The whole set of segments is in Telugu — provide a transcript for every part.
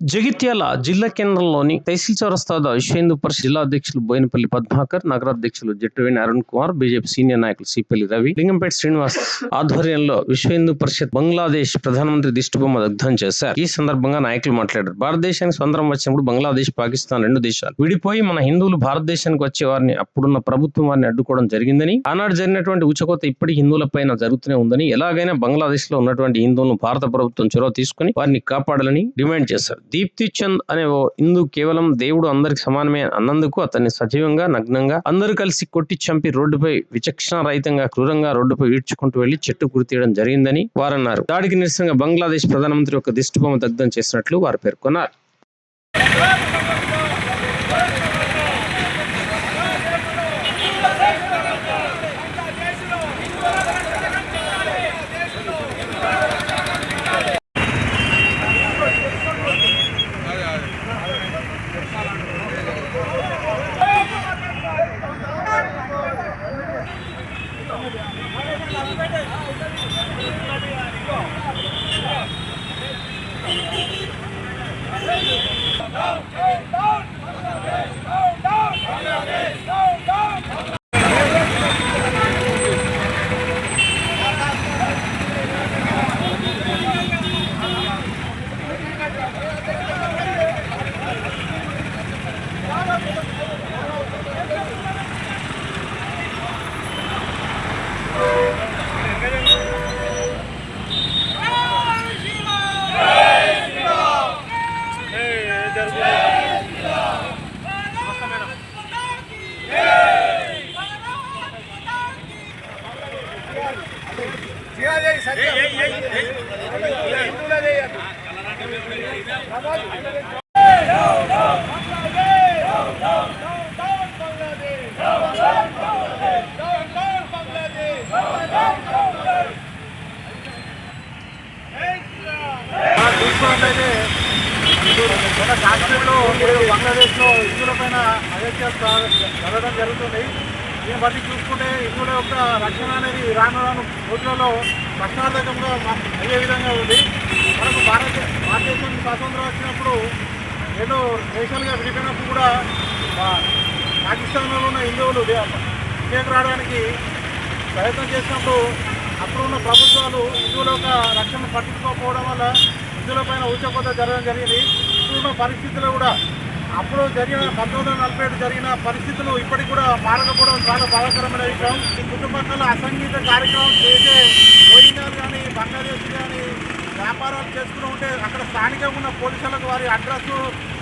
జగిత్యాల జిల్లా కేంద్రంలోని తహసీల్ చౌరస్తాద విశ్వేందు పరిషత్ జిల్లా అధ్యక్షులు బోయినపల్లి పద్మాకర్ నగరాధ్యక్షులు జట్టువేణి అరుణ్ కుమార్ బీజేపీ సీనియర్ నాయకులు సిపల్లి రవి లింగంపేట శ్రీనివాస్ ఆధ్వర్యంలో విశ్వేందు పరిషత్ బంగ్లాదేశ్ ప్రధానమంత్రి దిష్టిబొమ్మ దగ్ధం చేశారు. ఈ సందర్భంగా నాయకులు మాట్లాడారు. భారతదేశానికి స్వంతం వచ్చినప్పుడు బంగ్లాదేశ్ పాకిస్తాన్ రెండు దేశాలు విడిపోయి మన హిందువులు భారతదేశానికి వచ్చే వారిని అప్పుడున్న ప్రభుత్వం వారిని అడ్డుకోవడం జరిగిందని ఆనాడు జరిగినటువంటి ఉచకోత ఇప్పటికీ హిందువుల పైన జరుగుతూనే ఉందని ఎలాగైనా బంగ్లాదేశ్లో ఉన్నటువంటి హిందువులను భారత ప్రభుత్వం చొరవ తీసుకుని వారిని కాపాడాలని డిమాండ్ చేశారు. దీప్తి చంద్ అనే ఓ హిందూ కేవలం దేవుడు అందరికి సమానమే అన్నందుకు అతన్ని సజీవంగా నగ్నంగా అందరూ కలిసి కొట్టి చంపి రోడ్డుపై విచక్షణ రహితంగా క్రూరంగా రోడ్డుపై ఈడ్చుకుంటూ వెళ్ళి చెట్టు గురితీయడం జరిగిందని వారన్నారు. దాడికి నిరసనగా బంగ్లాదేశ్ ప్రధానమంత్రి ఒక దిష్టిబొమ్మ దగ్ధం చేసినట్లు వారు పేర్కొన్నారు. మన కాశ్మీర్లో మరియు బంగ్లాదేశ్లో హిందువుల పైన అగత్యాలు జరగడం జరుగుతుంది. దీన్ని బట్టి చూసుకుంటే హిందువుల యొక్క రక్షణ అనేది రాను రాను రోజులలో రక్షణార్థకంగా అయ్యే విధంగా ఉంది. మనకు భారత భారతదేశం స్వాతంత్రం వచ్చినప్పుడు ఏదో దేశాలుగా విడిపోయినప్పుడు కూడా పాకిస్తాన్లో ఉన్న హిందువులు దే- ఇండియాకు రావడానికి ప్రయత్నం చేసినప్పుడు అప్పుడు ఉన్న ప్రభుత్వాలు హిందువుల యొక్క రక్షణ పట్టించుకోకపోవడం వల్ల హిందువుల పైన ఊచకోత జరగడం జరిగింది. ఇప్పుడున్న పరిస్థితుల్లో కూడా అప్పుడు జరిగిన పంతొమ్మిది వందల నలభై ఏడు జరిగిన పరిస్థితులు ఇప్పటికి కూడా మారకపోవడం చాలా బాధాకరమైన విషయం. ఈ చుట్టుపక్కల అసంగీత కార్యక్రమం చేసే రోహింగ్యాలు కానీ బంగ్లాదేశ్ కానీ వ్యాపారాలు చేసుకుని ఉంటే అక్కడ స్థానికంగా ఉన్న పోలీసులకు వారి అడ్రస్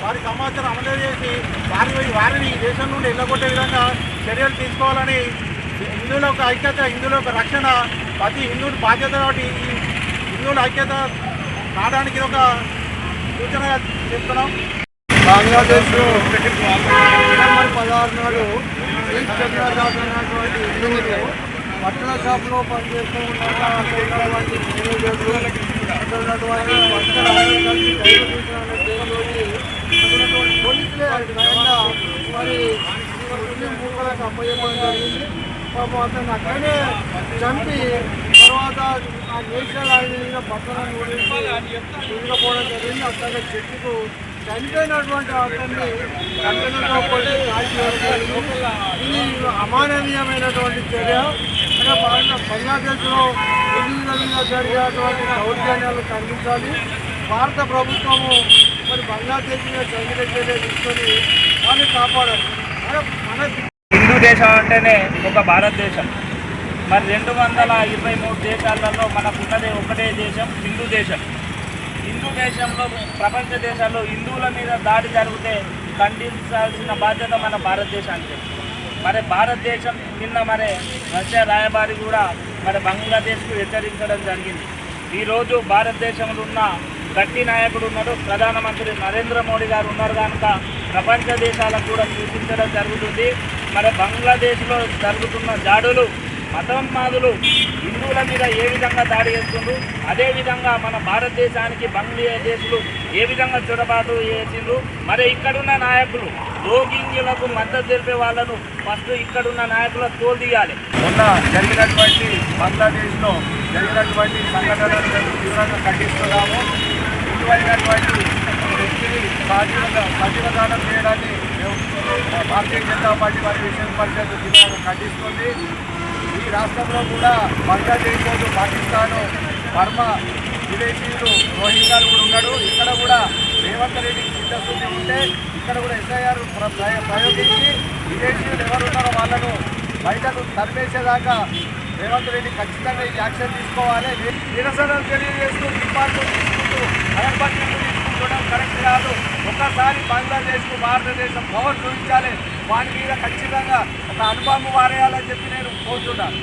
వారి సమాచారం అందజేసి వారి వారిని ఈ దేశం నుండి వెళ్ళగొట్టే విధంగా చర్యలు తీసుకోవాలని హిందువుల యొక్క ఐక్యత హిందువుల యొక్క రక్షణ ప్రతి హిందువుల బాధ్యత కాబట్టి ఈ హిందువుల ఐక్యత కావడానికి ఒక సూచనగా చెప్తున్నాం. బంగ్లాదేశ్లో డిసెంబర్ పదహారు నాడు ఈస్ట్ చంద్రదాస్ అనేటువంటి హిందువులు పట్టణ షాప్లో పనిచేస్తూ ఉన్నటువంటి మేనేజర్లు అక్కడ ఉన్నటువంటి పోలీసులే మరి ముస్లిం మూకలకు అప్పయ్యడం జరిగింది. పాపం అతను అక్కడనే చంపి తర్వాత ఆ నేషనల్ హైవే మీద పట్టణాన్ని తీసుకుపోవడం జరిగింది. అక్కడ చెట్టుకు చనిపోయినటువంటి అతన్ని కట్టెలతో ఇది అమానవీయమైనటువంటి చర్య. అంటే భారత బంగ్లాదేశ్లో హిందువుల మీద జరిగేటువంటి దౌర్జన్యాలు ఖండించాలి? భారత ప్రభుత్వము మరి బంగ్లాదేశ్ మీద చర్యలు చర్య తీసుకొని వారిని కాపాడాలి. మన మన హిందూ దేశం అంటేనే ఒక భారతదేశం. మరి రెండు వందల ఇరవై మూడు దేశాలలో మనకున్నదే ఒకటే దేశం హిందూ దేశం. భారతదేశంలో దేశంలో ప్రపంచ దేశాల్లో హిందువుల మీద దాడి జరిగితే ఖండించాల్సిన బాధ్యత మన భారతదేశానికి. మరి భారతదేశం నిన్న మరి రష్యా రాయబారి కూడా మరి బంగ్లాదేశ్కు హెచ్చరించడం జరిగింది. ఈరోజు భారతదేశంలో ఉన్న గట్టి నాయకుడు ఉన్నాడు ప్రధానమంత్రి నరేంద్ర మోడీ గారు ఉన్నారు కనుక ప్రపంచ దేశాలకు కూడా సూచించడం జరుగుతుంది. మరి బంగ్లాదేశ్లో జరుగుతున్న దాడులు మతోన్మాదులు హిందువుల మీద ఏ విధంగా దాడి చేస్తుండ్రు? అదేవిధంగా మన భారతదేశానికి బంగ్లాదేశ్లు ఏ విధంగా చొరబాటు చేసిండ్రు? మరి ఇక్కడున్న నాయకులు రోగింజులకు మద్దతు తెలిపే వాళ్ళను ఫస్ట్ ఇక్కడున్న నాయకుల తోలు తీయాలి. మొన్న జరిగినటువంటి బంగ్లాదేశ్లో జరిగినటువంటి సంఘటనలను తీవ్రంగా ఖండిస్తున్నాము. ఇటువంటిటువంటి వ్యక్తిని సజీవంగా సజీవదానం చేయడాన్ని భారతీయ జనతా పార్టీ వారి విషయం పరిషత్ ఖండిస్తుంది. రాష్ట్రంలో కూడా బంగ్లాదేశ్ పాకిస్తాను వర్మ విదేశీయులు రోహింగ్యాలు కూడా ఉన్నాడు. ఇక్కడ కూడా రేవంత్ రెడ్డికి చిత్తశుద్ధి ఉంటే ఇక్కడ కూడా ఎస్ఐఆర్ ప్రయోగించి విదేశీయులు ఎవరు ఉన్నారో వాళ్ళను బయటకు తరిమేసేదాకా రేవంత్ రెడ్డి ఖచ్చితంగా ఈ యాక్షన్ తీసుకోవాలి. నిరసనలు తెలియజేస్తూ డిపార్ట్మెంట్ తీసుకుంటూ అగరబత్తీలు ఒక్కసారి బంగ్లాదేశ్కు భారతదేశం పవర్ చూపించాలి. వాటి మీద ఖచ్చితంగా ఒక అనుభవం వారేయాలని చెప్పి నేను కోరుతున్నాను